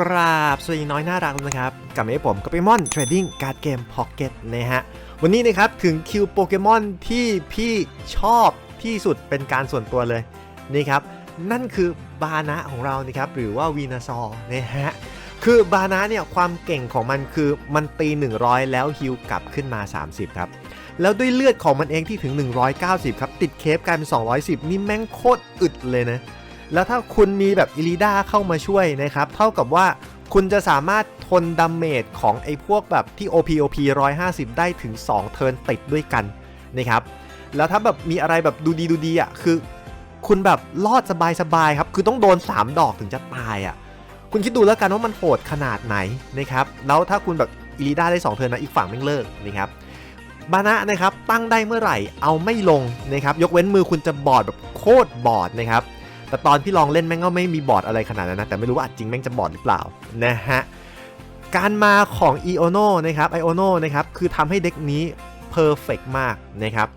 กราบสวัสดีน้อยน่ารักนะครับกลับมาให้ผมกับโปเกมอนเทรดดิ้งการ์ดเกมพ็อกเก็ตนะฮะ วันนี้นะครับถึงคิวโปเกมอนที่พี่ชอบที่สุดเป็นการส่วนตัวเลยนี่ครับ นั่นคือบานะของเรานะครับหรือว่าวีนาซอร์นะฮะ คือบานะเนี่ยความเก่งของมันคือมันตี 100 แล้วฮิวกลับขึ้นมา 30 ครับ แล้วด้วยเลือดของมันเองที่ถึง 190 ครับ ติดเคฟกลายเป็น 210 นี่แม่งโคตรอึดเลยนะ แล้วถ้าคุณมีแบบอิลิด้าเข้ามาช่วยนะครับ เท่ากับว่าคุณจะสามารถทนดาเมจของไอ้พวกแบบที่ OP OP 150 ได้ถึง 2 เทิร์นติดด้วยกันนะครับ แล้วถ้าแบบมีอะไรแบบดูดีดูดีอะคือ คุณแบบรอดสบายๆครับ คือต้องโดน 3 ดอกถึงจะตายอะ คุณคิดดูแล้วกันว่ามันโหดขนาดไหนนะครับ แล้วถ้าคุณแบบอิลิด้าได้ 2 เทิร์นนะอีกฝั่งแม่เลิกนะครับบานะนะครับตั้งได้เมื่อไหร่เอาไม่ลงนะครับยกเว้นมือคุณจะบอดแบบโคตรบอดนะครับ แต่ตอนที่ลองเล่นแม่งก็ไม่มีบอร์ดอะไรขนาดนั้นนะ แต่ไม่รู้ว่าอัดจริงแม่งจะบอร์ดหรือเปล่านะฮะ การมาของ e o n o นะครับ i o n o นะครับ คือทำให้เด็กนี้เพอร์เฟกมากนะครับ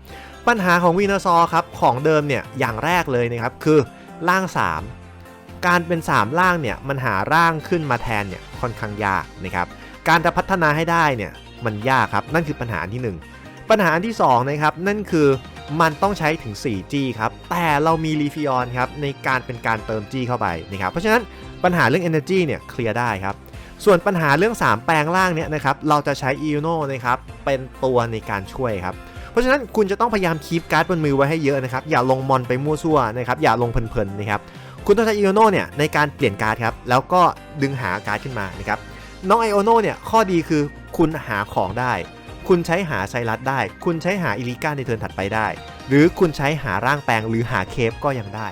ปัญหาของวีนาซอครับ ของเดิมเนี่ย อย่างแรกเลยนะครับ คือร่าง 3 การเป็น 3 ร่างเนี่ย มันหาร่างขึ้นมาแทนเนี่ยค่อนข้างยากนะครับ การจะพัฒนาให้ได้เนี่ยมันยากครับ นั่นคือปัญหาที่ 1 ปัญหาที่2นะครับนั่นคือ มันต้องใช้ถึง 4G ครับ แต่เรามีรีฟิออนครับในการเป็นการเติม G เข้าไปนะครับ เพราะฉะนั้นปัญหาเรื่อง Energy เนี่ยเคลียร์ได้ครับ ส่วนปัญหาเรื่อง 3 แปลงล่างเนี่ยนะครับเราจะใช้ e u n o นะครับเป็นตัวในการช่วยครับเพราะฉะนั้นคุณจะต้องพยายามคีปการ์ดบนมือไว้ให้เยอะนะครับ อย่าลงมอนไปมั่วซั่วนะครับ อย่าลงเพลินๆนะครับ คุณต้องใช้ e u n o เนี่ยในการเปลี่ยนการ์ดครับ แล้วก็ดึงหาการ์ดขึ้นมานะครับ น้อง i o n o เนี่ยข้อดีคือคุณหาของได้ คุณใช้หาไซรัสได้ คุณใช้หาอิลิก้าในเทิร์นถัดไปได้ หรือคุณใช้หาร่างแปลงหรือหาเคฟก็ยังได้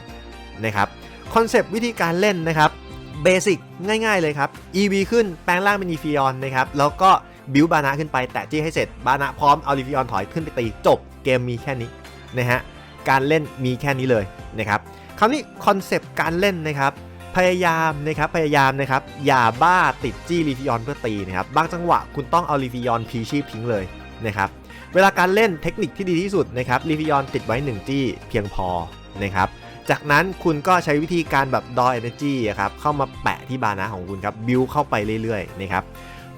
นะครับคอนเซปต์วิธีการเล่นนะครับเบสิกง่าย ๆเลยครับ EV ขึ้นแปลงร่างเป็นอีฟิออนนะครับแล้วก็บิวบานะขึ้นไปแตะจี้ให้เสร็จบานะพร้อมเอาลีฟิออนถอยขึ้นไปตีจบเกมมีแค่นี้นะฮะการเล่นมีแค่นี้เลยนะครับคราวนี้คอนเซปต์การเล่นนะครับ พยายามนะครับพยายามนะครับอย่าบ้าติดจี้ลีฟิออนเพื่อตีนะครับบางจังหวะคุณต้องเอาลีฟิออนพีชีพทิ้งเลยนะครับเวลาการเล่นเทคนิคที่ดีที่สุดนะครับลีฟิออนติดไว้ 1 จี้เพียงพอนะครับจากนั้นคุณก็ใช้วิธีการแบบดอ energy อะครับเข้ามาแปะที่บานะของคุณครับบิวเข้าไปเรื่อยๆนะครับ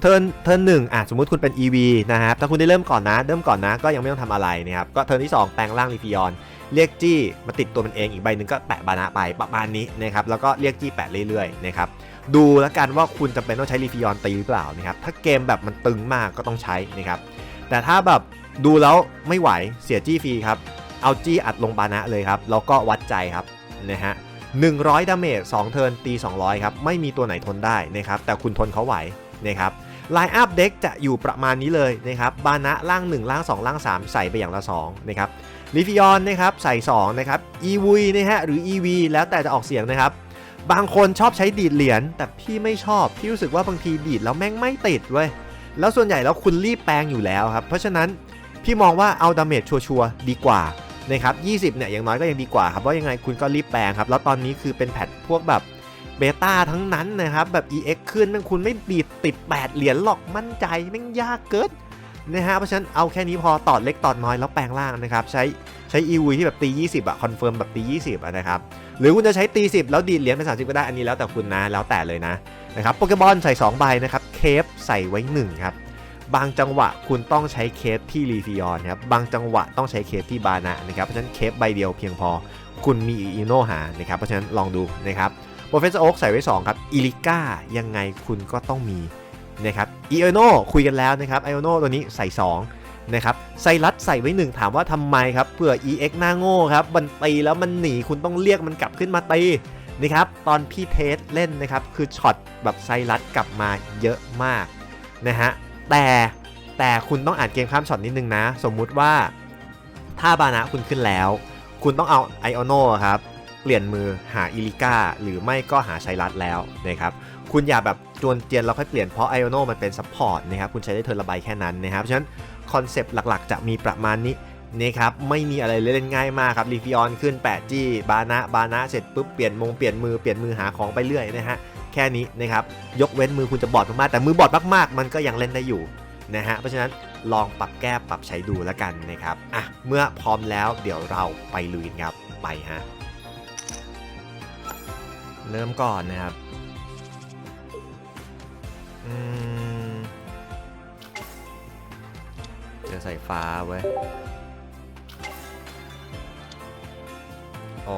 เทิร์นเทิร์นหนึ่งอะสมมติคุณเป็น EV นะครับถ้าคุณได้เริ่มก่อนนะ เริ่มก่อนนะก็ยังไม่ต้องทำอะไรนะครับก็เทิร์นที่ 2 แปลงร่างลีฟิออน เรียกจี้มาติดตัวมันเองอีกใบหนึ่งก็แปะบานะไปประมาณนี้นะครับแล้วก็เรียกจี้แปะเรื่อยๆนะครับดูแล้วกันว่าคุณจำเป็นต้องใช้ลีฟิออนตีหรือเปล่านะครับถ้าเกมแบบมันตึงมากก็ต้องใช้นะครับแต่ถ้าแบบดูแล้วไม่ไหวเสียจี้ฟรีครับเอาจี้อัดลงบานะเลยครับแล้วก็วัดใจครับนะฮะ100ดาเมจ2เทิร์นตี 200 ครับ ไม่มีตัวไหนทนได้นะครับ แต่คุณทนเขาไหวนะครับไลน์อัพเด็กจะอยู่ประมาณนี้เลยนะครับ บานะล่าง 1 ล่าง 2 ล่าง 3 ใส่ไปอย่างละ2นะครับ ลิฟิออนนะครับใส่2นะครับอีวีนะฮะหรือ EV แล้วแต่จะออกเสียงนะครับ บางคนชอบใช้ดีดเหรียญแต่พี่ไม่ชอบ พี่รู้สึกว่าบางทีดีดแล้วแม่งไม่ติดเว้ยแล้วส่วนใหญ่แล้วคุณรีบแปลงอยู่แล้วครับ เพราะฉะนั้นพี่มองว่าเอาดาเมจชัวร์ดีกว่านะครับ20เนี่ยอย่างน้อยก็ยังดีกว่าครับเพราะยังไงคุณก็รีบแปลงครับ แล้วตอนนี้คือเป็นแพทพวกแบบเบต้าทั้งนั้นนะครับแบบ EX ขึ้นแม่งคุณไม่ดีดติด 8 เหรียญหรอกมั่นใจแม่งยากเกิน นะฮะเพราะฉะนั้นเอาแค่นี้พอตอดเล็กตอดน้อยแล้วแปลงล่างนะครับใช้ใช้ EV ที่แบบตี 20อะคอนเฟิร์มแบบตี 20อะนะครับหรือคุณจะใช้ตี 10 แล้วดีดเหรียญเป็น 30 ก็ได้อันนี้แล้วแต่คุณนะแล้วแต่เลยนะนะครับโปเกมอนใส่ 2 ใบนะครับเคฟใส่ไว้ 1 ครับบางจังหวะคุณต้องใช้เคสที่รีฟิออนครับบางจังหวะต้องใช้เคสที่บานะนะครับเพราะฉะนั้นเคสใบเดียวเพียงพอคุณมีอีโนหานะครับเพราะฉะนั้นลองดูนะครับโปรเฟสเซอร์โอ๊กใส่ไว้ 2 ครับอิลิก้ายังไงคุณก็ต้องมี นะครับอีโนคุยกันแล้วนะครับไอโอโนตัวนี้ใส่ 2 นะครับไซรัสใส่ไว้ 1 ถามว่าทำไมครับเผื่อ EX หน้าโง่ครับมันตีแล้วมันหนีคุณต้องเรียกมันกลับขึ้นมาตีนะครับตอนพี่เทสเล่นนะครับคือช็อตแบบไซรัสกลับมาเยอะมากนะฮะแต่แต่คุณต้องอ่านเกมข้ามช็อตนิดนึงนะ สมมุติว่าถ้าบานะคุณขึ้นแล้ว คุณต้องเอาไอออโนครับเปลี่ยนมือหาอิลิก้าหรือไม่ก็หาไซรัสแล้วนะครับ คุณอย่าแบบจวนเจียนแล้วค่อยเปลี่ยนเพราะไอออโนมันเป็นซัพพอร์ตนะครับคุณใช้ได้เทอร์ละใบแค่นั้นนะครับฉะนั้นคอนเซปต์หลักๆ จะมีประมาณนี้นะครับไม่มีอะไรเล่นง่ายมากครับรีฟิออนขึ้น8จี้บานะบานะเสร็จปุ๊บเปลี่ยนมงเปลี่ยนมือเปลี่ยนมือหาของไปเรื่อยนะฮะแค่นี้นะครับยกเว้นมือคุณจะบอดมากๆแต่มือบอดมากๆ มันก็ยังเล่นได้อยู่นะฮะเพราะฉะนั้นลองปรับแก้ปรับใช้ดูแล้วกันนะครับอะเมื่อพร้อมแล้วเดี๋ยวเราไปลุยครับไปฮะเริ่มก่อนนะครับ อืมเจอสายฟ้าเว้โอ้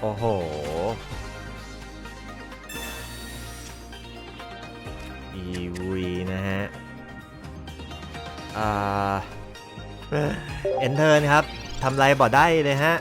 โอ้โหอีวีนะฮะ อ่า เอนเทอร์ครับ ทำไรบ่ได้เลยฮะ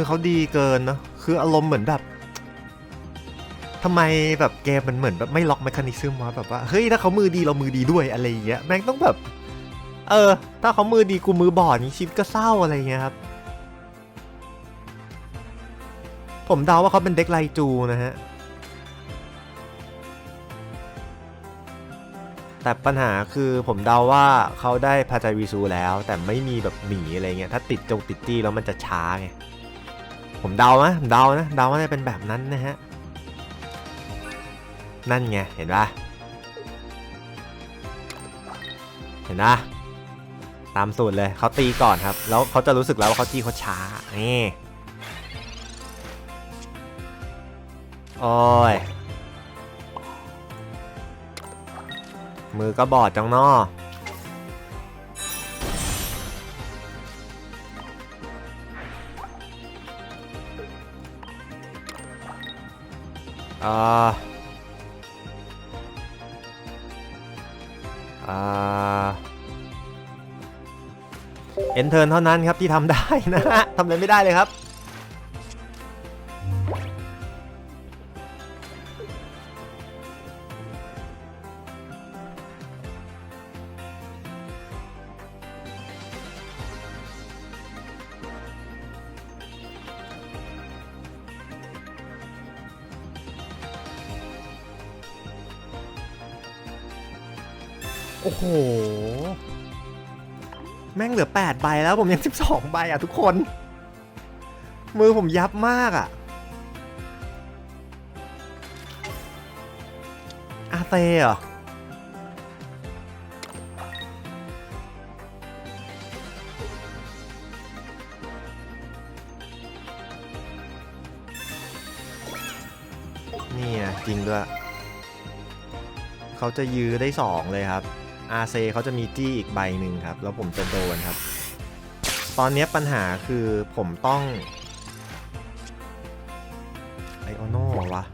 อเขาดีเกินเนอะคืออารมณ์เหมือนแบบทำไมแบบเกมมันเหมือนแบบไม่ล็อกแมคานิซึมวะแบบว่าเฮ้ยถ้าเขามือดีเรามือดีด้วยอะไรอย่างเงี้ยแม่งต้องแบบ เออ ถ้าเขามือดีกูมือบอดนี้ชีวิตก็เศร้าอะไรเงี้ยครับ ผมเดาว่าเขาเป็นเด็กไลจูนะฮะแต่ปัญหาคือผมเดาว่าเขาได้พาจาวีซูแล้ว แต่ไม่มีแบบหมีอะไรเงี้ยถ้าติดจงติดจี้แล้วมันจะช้าไง ผมเดานะเดานะเดาว่าจะเป็นแบบนั้นนะฮะ นั่นไง เห็นปะเห็นปะตามสูตรเลยเขาตีก่อนครับ แล้วเขาจะรู้สึกแล้วว่าเขาจี้เขาช้า นี่โอ้ย มือก็บอดจังนอ อ่าอ่าเอ็นเทิร์นเท่านั้นครับที่ทำได้นะฮะทำอะไรไม่ได้เลยครับ โอ้โห แม่งเหลือ 8 ใบแล้วผมยัง 12 ใบอะทุกคน มือผมยับมากอะ อาเตเหรอนี่อะจริงด้วย เขาจะยื้อได้2เลยครับ อาเซเขาจะมีจี้อีกใบหนึ่งครับ แล้วผมจะโดนครับ ตอนนี้ปัญหาคือผมต้องไอโอโน่วะ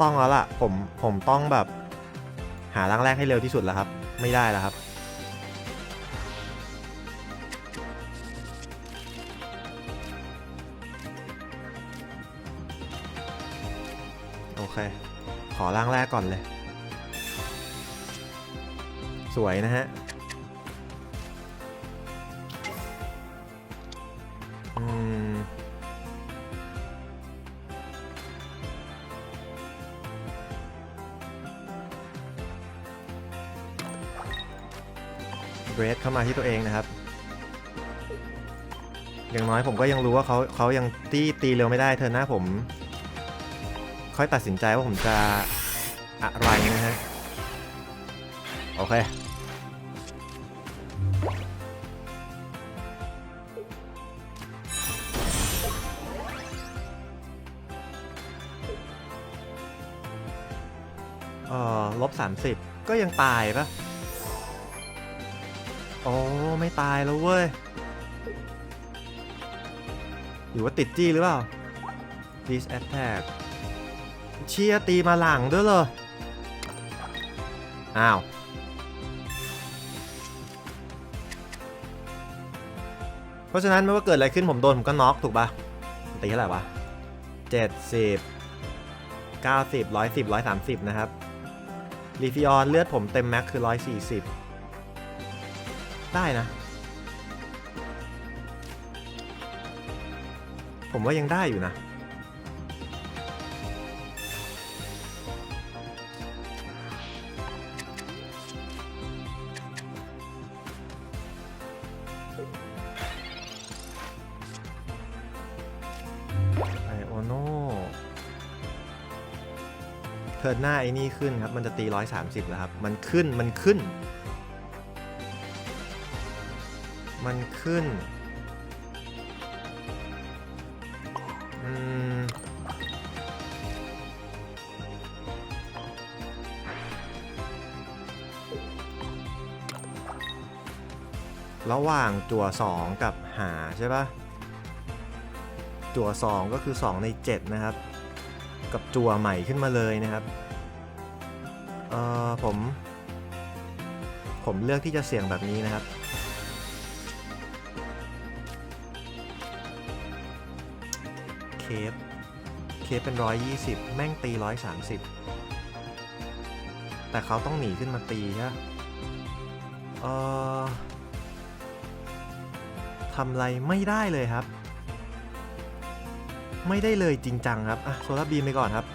ต้องแล้วล่ะ ผมผมต้องแบบหาร่างแรกให้เร็วที่สุดแล้วครับ ไม่ได้แล้วครับโอเค ขอร่างแรกก่อนเลย สวยนะฮะเบรดเข้ามาที่ตัวเองนะครับ อย่างน้อยผมก็ยังรู้ว่าเขาเขายังตีตีเร็วไม่ได้เธอหน้าผม ค่อยตัดสินใจว่าผมจะอะไรนะฮะ โอเค อ่อลบ30ก็ยังตายปะโอ้ไม่ตายแล้วเว้ยหรือว่าติดจี้หรือเปล่า this attack เชียตีมาหลังด้วยเหรอ อ้าว เพราะฉะนั้นไม่ว่าเกิดอะไรขึ้นผมโดน ผมก็น็อกถูกปะตีเท่าไหร่วะเจ็ดสิบเก้าสิบร้อยสิบร้อยสามสิบนะครับ ลีฟิออนเลือดผมเต็มแม็กคือร้อยสี่สิบได้นะ ผมว่ายังได้อยู่นะ ทิร์นหน้าไอ้นี่ขึ้นครับ มันจะตี 130 แล้วครับ มันขึ้น มันขึ้น มันขึ้น อืม ระหว่างจั่ว 2 กับหาใช่ปะจั่ว 2 ก็คือ 2 ใน 7 นะครับ กับจั่วใหม่ขึ้นมาเลยนะครับเอ่อผม ผมเลือกที่จะเสี่ยงแบบนี้นะครับ เคฟเคฟเป็น 120 แม่งตี 130 แต่เขาต้องหนีขึ้นมาตีใช่ปะเอ่อทำอะไรไม่ได้เลยครับ ไม่ได้เลยจริงจังครับ อะโซลาร์บีมไปก่อนครับ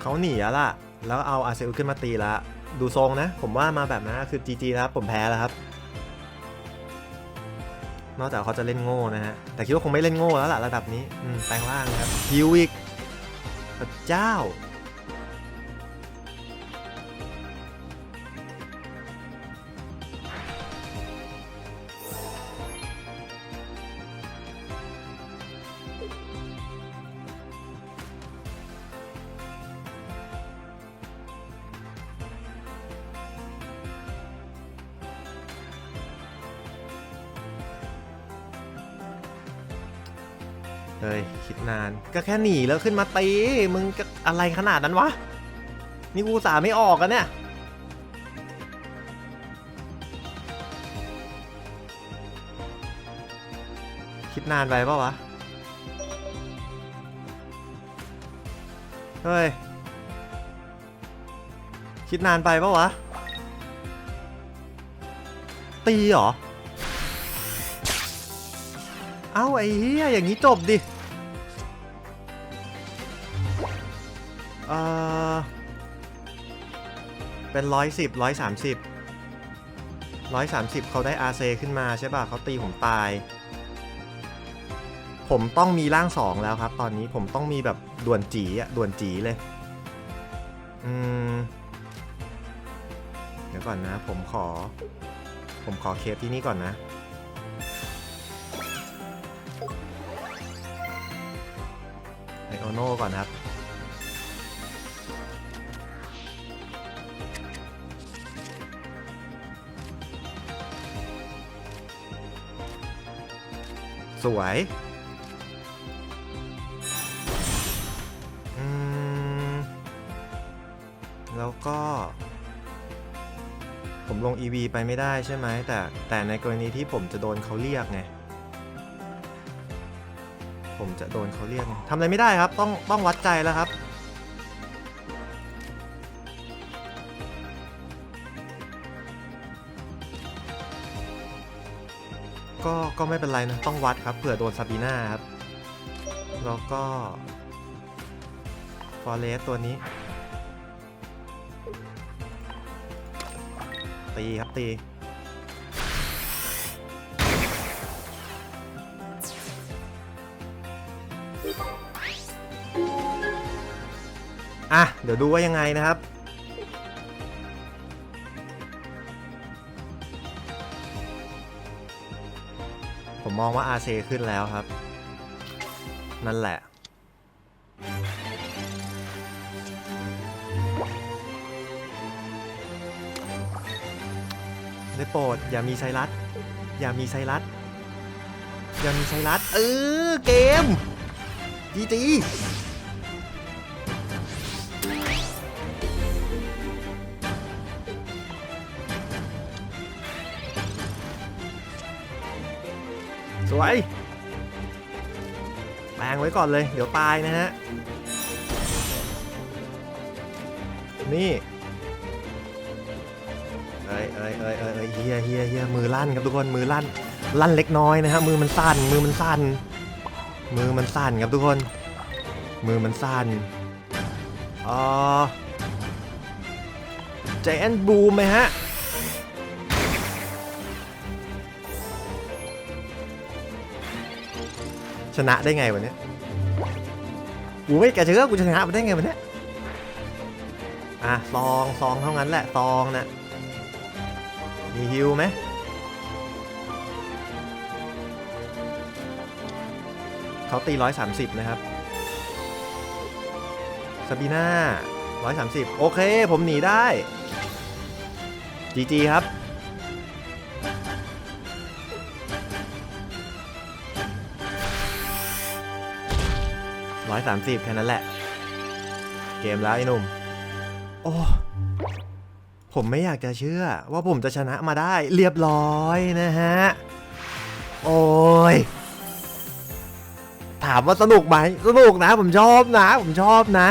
เขาหนีแล้วล่ะ แล้วเอาอาเซอุขึ้นมาตีแล้ว ดูทรงนะ ผมว่ามาแบบนั้นคือ GG แล้วครับ ผมแพ้แล้วครับ นอกจากเขาจะเล่นโง่นะฮะ แต่คิดว่าคงไม่เล่นโง่แล้วล่ะระดับนี้ อืม แปลงร่างครับฮิวอีกพระเจ้า ฮ้ยคิดนานก็แค่หนีแล้วขึ้นมาตีมึงจะอะไรขนาดนั้นวะ นี่กูสาไม่ออกกันเนี่ยคิดนานไปเปล่าวะ เฮ้ย คิดนานไปเปล่าวะ ตีเหรอ เอ้าไอ้เหี้ยอย่างนี้จบดิ เป็นร้อยสิบร้อยสามสิบร้อยสามสิบเขาได้อาเซขึ้นมาใช่ป่ะเขาตีผมตาย ผมต้องมีร่างสองแล้วครับ ตอนนี้ผมต้องมีแบบด่วนจีอะด่วนจีเลยอืมเดี๋ยวก่อนนะ ผมขอ ผมขอเคสที่นี่ก่อนนะไอโอโน่ก่อนครับ สวยแล้วก็ ผมลง EV ไปไม่ได้ใช่ไหมแต่แต่ในกรณีที่ผมจะโดนเขาเรียกไง ผมจะโดนเขาเรียกทำอะไรไม่ได้ครับ ต้องต้องวัดใจแล้วครับ ก็ก็ไม่เป็นไรนะต้องวัดครับเผื่อโดนซาบีน่าครับ แล้วก็ฟอเรสตัวนี้ ตีครับตีอะ เดี๋ยวดูว่ายังไงนะครับ มองว่าอาเซขึ้นแล้วครับ นั่นแหละ ได้โปรดอย่ามีไซรัส อย่ามีไซรัส อย่ามีไซรัส เออ เกมจีจี วยแปลงไว้ก่อนเลย เดี๋ยวตายนะฮะ นี่เออ้ยเอ้ยเอ้ยเอ้ยเอ้ยเฮียเฮียเฮียมือลั่นครับทุกคน มือลั่น ลั่นเล็กน้อยนะฮะ มือมันสั่น มือมันสั่น มือมันสั่นครับทุกคน มือมันสั่นอ๋อใจแอนบูมไหมฮะ ชนะได้ไงวันนี้กูไม่แกเชื่อกูชนะมาได้ไงวันนี้อะซองซองเท่านั้นแหละซองนะมีฮิวไหมเขาตี130นะครับซาบีน่า130โอเค ผมหนีได้จีจีครับ ร้อยสามสิบแค่นั้นแหละ เกมแล้วไอ้หนุ่ม โอ้ ผมไม่อยากจะเชื่อว่าผมจะชนะมาได้เรียบร้อยนะฮะ โอ้ย ถามว่าสนุกไหมสนุกนะ ผมชอบนะ ผมชอบนะ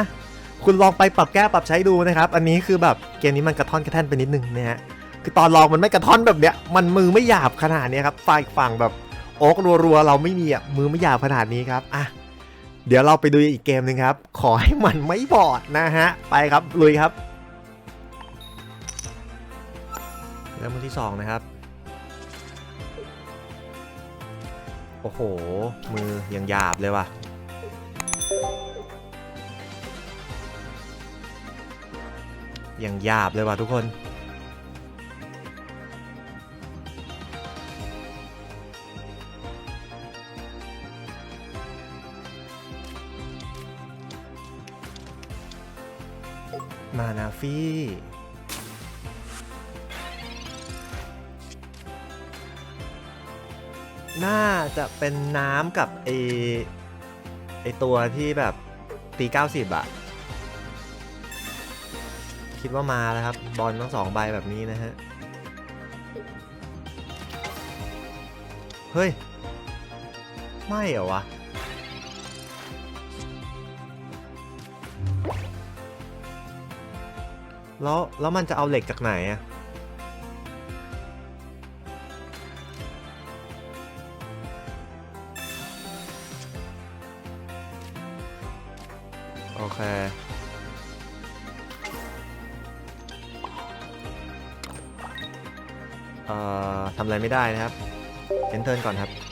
คุณลองไปปรับแก้ปรับใช้ดูนะครับ อันนี้คือแบบเกมนี้มันกระท่อนกระแท่นไปนิดนึงนะฮะคือตอนลองมันไม่กระท่อนแบบเนี้ย มันมือไม่หยาบขนาดนี้ครับฝ่ายฝั่งแบบโอ๊กรัวๆเราไม่มีอะมือไม่หยาบขนาดนี้ครับอะ เดี๋ยวเราไปดูอีกเกมหนึ่งครับ ขอให้มันไม่บอดนะฮะ ไปครับ ลุยครับเริ่มมือที่ 2 นะครับ โอ้โห มือยังหยาบเลยว่ะ ยังหยาบเลยว่ะทุกคน มานาฟี่น่าจะเป็นน้ำกับไอไอตัวที่แบบตี90อะคิดว่ามาแล้วครับ บอลทั้งสองใบแบบนี้นะฮะ เฮ้ย ไม่เหรอวะ แล้วแล้วมันจะเอาเหล็กจากไหนอะโอเค เอ่อทำอะไรไม่ได้นะครับเอนเทิร์นก่อนครับ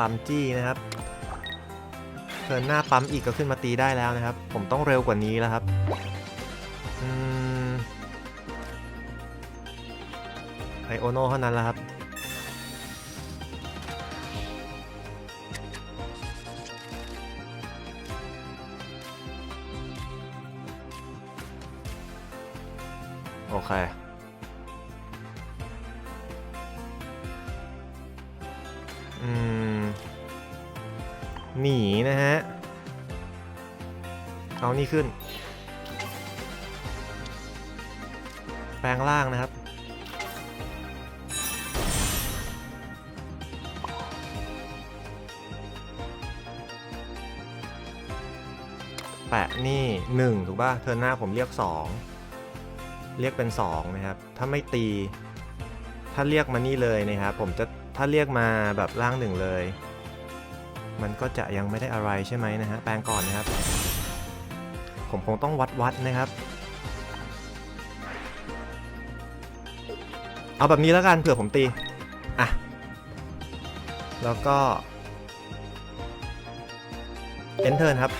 ปั๊มจี้นะครับเทินหน้าปั๊มอีกก็ขึ้นมาตีได้แล้วนะครับ ผมต้องเร็วกว่านี้แล้วครับไอโอโน่เท่านั้นแหละครับโอเค หนีนะฮะ เอานี่ขึ้น แปลงล่างนะครับ แปะนี่1ถูกป่ะ เทิร์นหน้าผมเรียก2เรียกเป็น2นะครับ ถ้าไม่ตี ถ้าเรียกมานี่เลยนะครับ ผมจะ ถ้าเรียกมาแบบล่างหนึ่งเลย มันก็จะยังไม่ได้อะไรใช่ไหมนะฮะ แปลงก่อนนะครับ ผมคงต้องวัดวัดนะครับ เอาแบบนี้แล้วกันเผื่อผมตี อะ แล้วก็ enter ครับ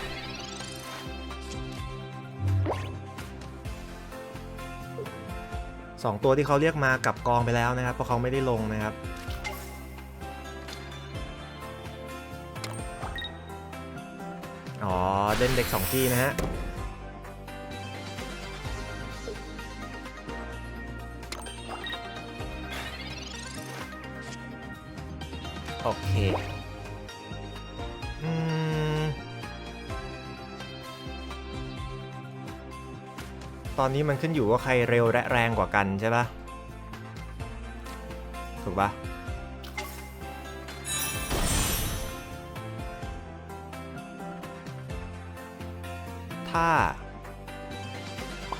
สองตัวที่เขาเรียกมากับกองไปแล้วนะครับเพราะเขาไม่ได้ลงนะครับ เล่นเด็ก2ที่นะฮะโอเคอืมตอนนี้มันขึ้นอยู่ว่าใครเร็วและแรงกว่ากันใช่ปะถูกปะ ถ้า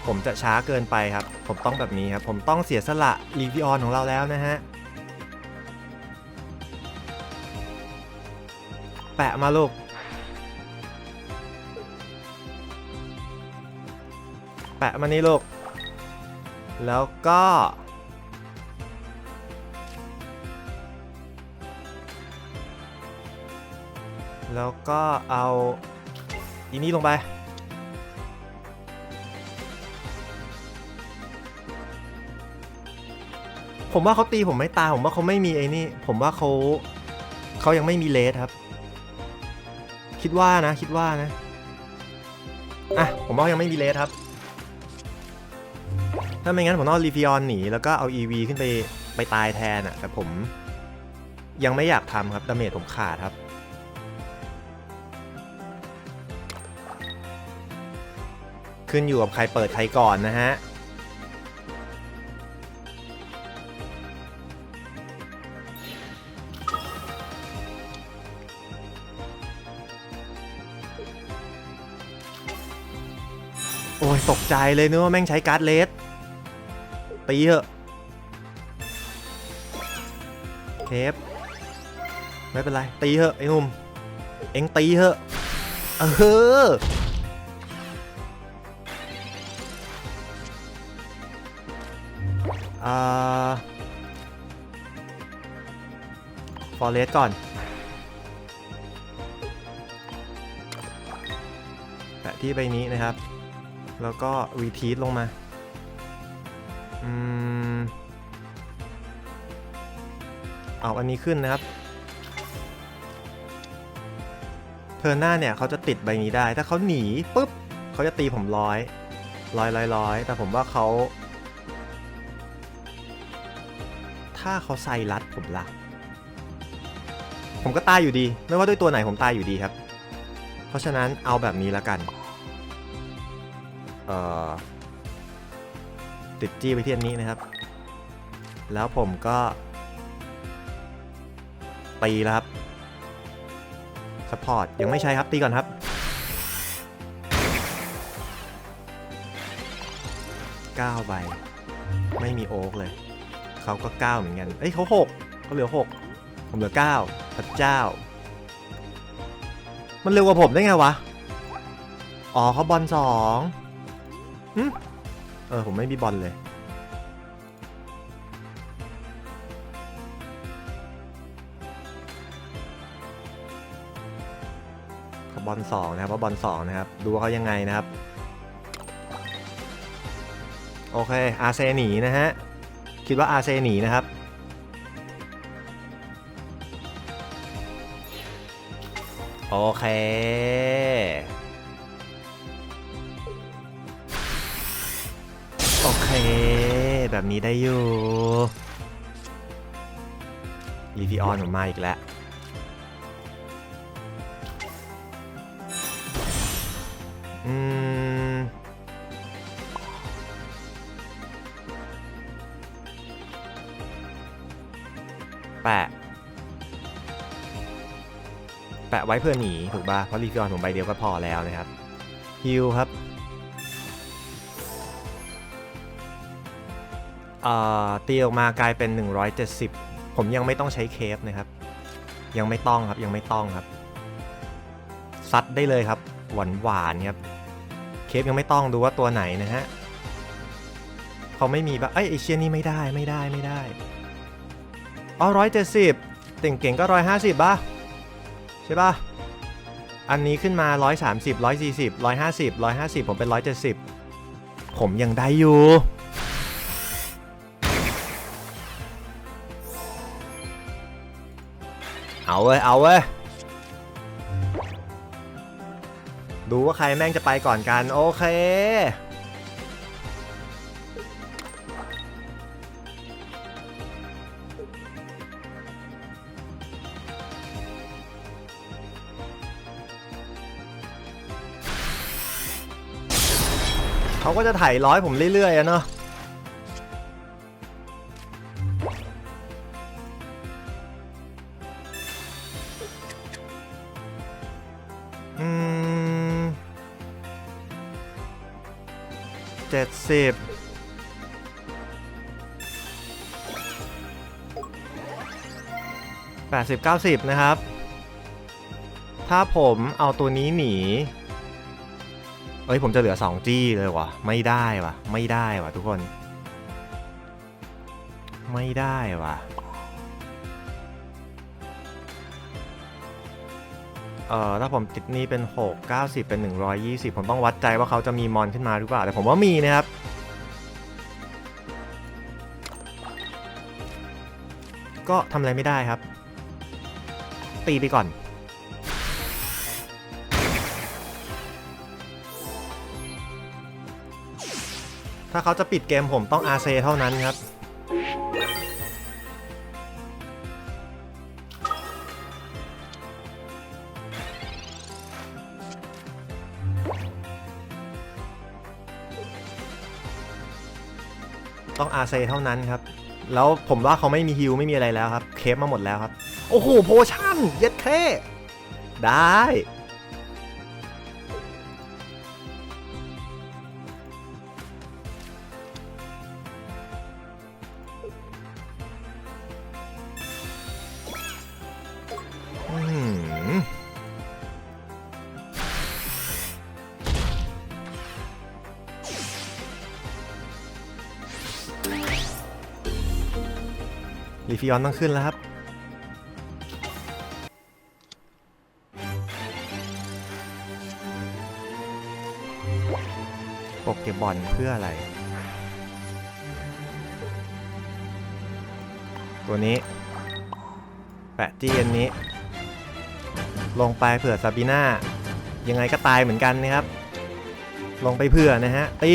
ผมจะช้าเกินไปครับ ผมต้องแบบนี้ครับ ผมต้องเสียสละลีวิออนของเราแล้วนะฮะ แปะมาลูกแปะมานี่ลูก แล้วก็ แล้วก็เอาอีนี่ลงไป ผมว่าเขาตีผมไม่ตายผมว่าเขาไม่มีไอ้นี่ ผมว่าเขาเขายังไม่มีเลสครับ คิดว่านะคิดว่านะอะผมว่ายังไม่มีเลสครับ ถ้าไม่งั้นผมต้องเอารีฟิออนหนีแล้วก็เอา EV ขึ้นไปไปตายแทนอะแต่ผมยังไม่อยากทำครับดาเมจผมขาดครับขึ้นอยู่กับใครเปิดใครก่อนนะฮะ ตกใจเลยนึกว่าแม่งใช้การ์ดเลสตีเถอะเคฟไม่เป็นไร ตีเถอะไอ้หนุ่มเอ็งตีเถอะเอออ่าฟอเรสก่อนแปะที่ใบนี้นะครับ แล้วก็รีทีสลงมา อืม เอาอันนี้ขึ้นนะครับเทอร์หน้าเนี่ยเขาจะติดใบนี้ได้ ถ้าเขาหนีปุ๊บเขาจะตีผมร้อยร้อยร้อยร้อยแต่ผมว่าเขา ถ้าเขาไซรัดผมละผมก็ตายอยู่ดี ไม่ว่าด้วยตัวไหนผมตายอยู่ดีครับ เพราะฉะนั้นเอาแบบนี้แล้วกัน ติดจี้ไปที่อันนี้นะครับ แล้วผมก็ตีแล้วครับสปอร์ตยังไม่ใช่ครับตีก่อนครับ 9 ใบ ไม่มีโอ๊กเลย เขาก็ 9 เหมือนกัน เอ้ยเขา6เขาเหลือ 6 ผมเหลือ 9 พระเจ้า มันเร็วกว่าผมได้ไงวะ อ๋อเขาบอลสอง หึเออผมไม่มีบอลเลย บอลสองนะครับว่าบอลสองนะครับ ดูว่าเขายังไงนะครับ โอเค อาเซหนีนะฮะ คิดว่าอาเซหนีนะครับ โอเค นี้ได้อยู่ลีฟิออนผมมาอีกแล้ว อืม แปะ แปะไว้เพื่อหนีถูกป่ะ เพราะรีฟิออนผมใบเดียวก็พอแล้วนะครับฮิลครับ ตีออกมากลายเป็น 170 ผมยังไม่ต้องใช้เคฟนะครับ ยังไม่ต้องครับยังไม่ต้องครับ ซัดได้เลยครับ หวานหวานครับ เคฟยังไม่ต้องดูว่าตัวไหนนะฮะเขาไม่มีปะเอ้ยไอเชียนี่ไม่ได้ไม่ได้ไม่ได้อ๋อร้อยเจ็ดสิบเก่งๆก็ร้อยห้าสิบป่ะใช่ป่ะอันนี้ขึ้นมา 130 140 150 150 ผมเป็น 170 ผมยังได้อยู่ เอาเว้ย เอาเว้ย ดูว่าใครแม่งจะไปก่อนกัน โอเค เขาก็จะถ่ายร้อยผมเรื่อยๆอะเนาะ สิบแปดสิบเก้าสิบนะครับ ถ้าผมเอาตัวนี้หนี เอ้ย ผมจะเหลือ2จี้เลยวะไม่ได้วะไม่ได้วะทุกคน ไม่ได้วะเอ่อถ้าผมติดนี้เป็น 6 90 เป็น 120 ผมต้องวัดใจว่าเขาจะมีมอนขึ้นมาหรือเปล่า แต่ผมว่ามีนะครับ ก็ทำอะไรไม่ได้ครับ ตีไปก่อน ถ้าเขาจะปิดเกมผมต้อง RC เซเท่านั้นครับต้อง RC เท่านั้นครับ แล้วผมว่าเขาไม่มีฮิวไม่มีอะไรแล้วครับ เคปมาหมดแล้วครับ โอ้โห โพชั่น เย็ดแค่ได้ ลีฟิออนต้องขึ้นแล้วครับโปเก็บอลเพื่ออะไร ตัวนี้ แปะจี้อันนี้ ลงไปเผื่อซาบีน่ายังไงก็ตายเหมือนกันนะครับ ลงไปเผื่อนะฮะ ตี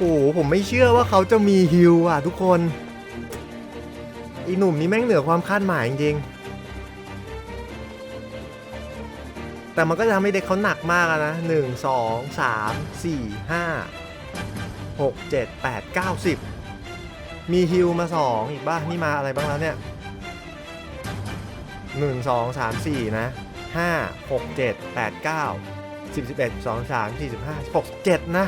โอ้โหผมไม่เชื่อว่าเขาจะมีฮิลอะทุกคนไอีหนุ่มนี้แม่งเหนือความคาดหมายจริงๆแต่มันก็จะทำให้เด็กเขาหนักมากนะหนึ่งสองสามสี่ห้าหกเจ็ดแปดเก้าสิบมีฮิลมาสองอีกบ้างนี่มาอะไรบ้างแล้วเนี่ยหนึ่งสองสามสี่นะห้าหกเจ็ดแปดเก้าสิบสิบเอ็ดสองสามสี่สิบห้าหกเจ็ดนะ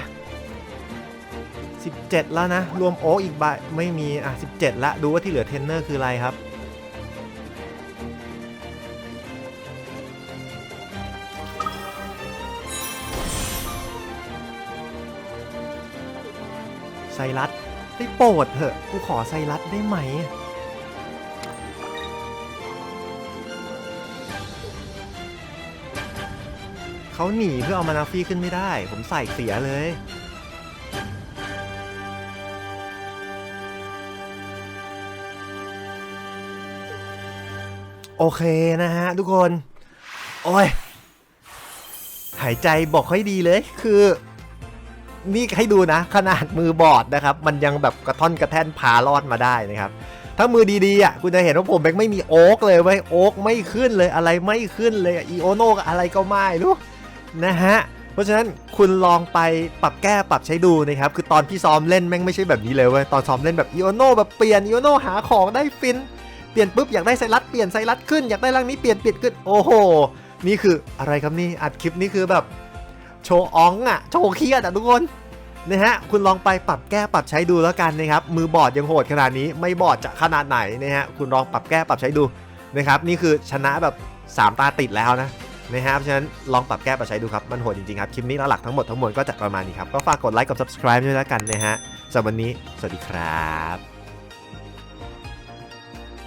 17 แล้วนะ รวมโอ๊กอีกใบไม่มี อะ 17 ละ ดูว่าที่เหลือเทนเนอร์คืออะไรครับ ไซรัสได้โปรดเถอะ กูขอไซรัสได้ไหมเขาหนีเพื่อเอามานาฟี่ขึ้นไม่ได้ ผมใส่เสียเลย โอเคนะฮะทุกคน โอ้ย หายใจบอกให้ดีเลยคือ นี่ให้ดูนะ ขนาดมือบอดนะครับ มันยังแบบกระท่อนกระแท่นพารอดมาได้นะครับ ถ้ามือดีๆอะคุณจะเห็นว่าผมแบงไม่มีโอ๊กเลยเว้โอ๊กไม่ขึ้นเลยอะไรไม่ขึ้นเลยอีโอโนกอะไรก็ไม่รู้นะฮะเพราะฉะนั้นคุณลองไปปรับแก้ปรับใช้ดูนะครับ คือตอนที่ซ้อมเล่นแม่งไม่ใช่แบบนี้เลยเว้ยตอนซ้อมเล่นแบบอีโอโนแบบเปลี่ยนอีโอโนหาของได้ฟิน เปลี่ยนปุ๊บอยากได้ไซรัสเปลี่ยนไซรัสขึ้นอยากได้ร่างนี้เปลี่ยนเปลี่ยนขึ้นโอ้โห นี่คืออะไรครับนี่อัดคลิปนี่คือแบบโชว์อ้องอะโชว์เครียดอะทุกคนนะฮะคุณลองไปปรับแก้ปรับใช้ดูแล้วกันนะครับมือบอดยังโหดขนาดนี้ไม่บอดจะขนาดไหนนะฮะคุณลองปรับแก้ปรับใช้ดูนะครับนี่คือชนะแบบ 3 ตาติดแล้วนะนะครับฉะนั้นลองปรับแก้ปรับใช้ดูครับมันโหดจริงๆครับคลิปนี้หลักทั้งหมดทั้งมวลก็จะประมาณนี้ครับก็ฝากกดไลค์กด subscribe ด้วยแล้วกันนะฮะสำหรับวันนี้สวัสดีครับ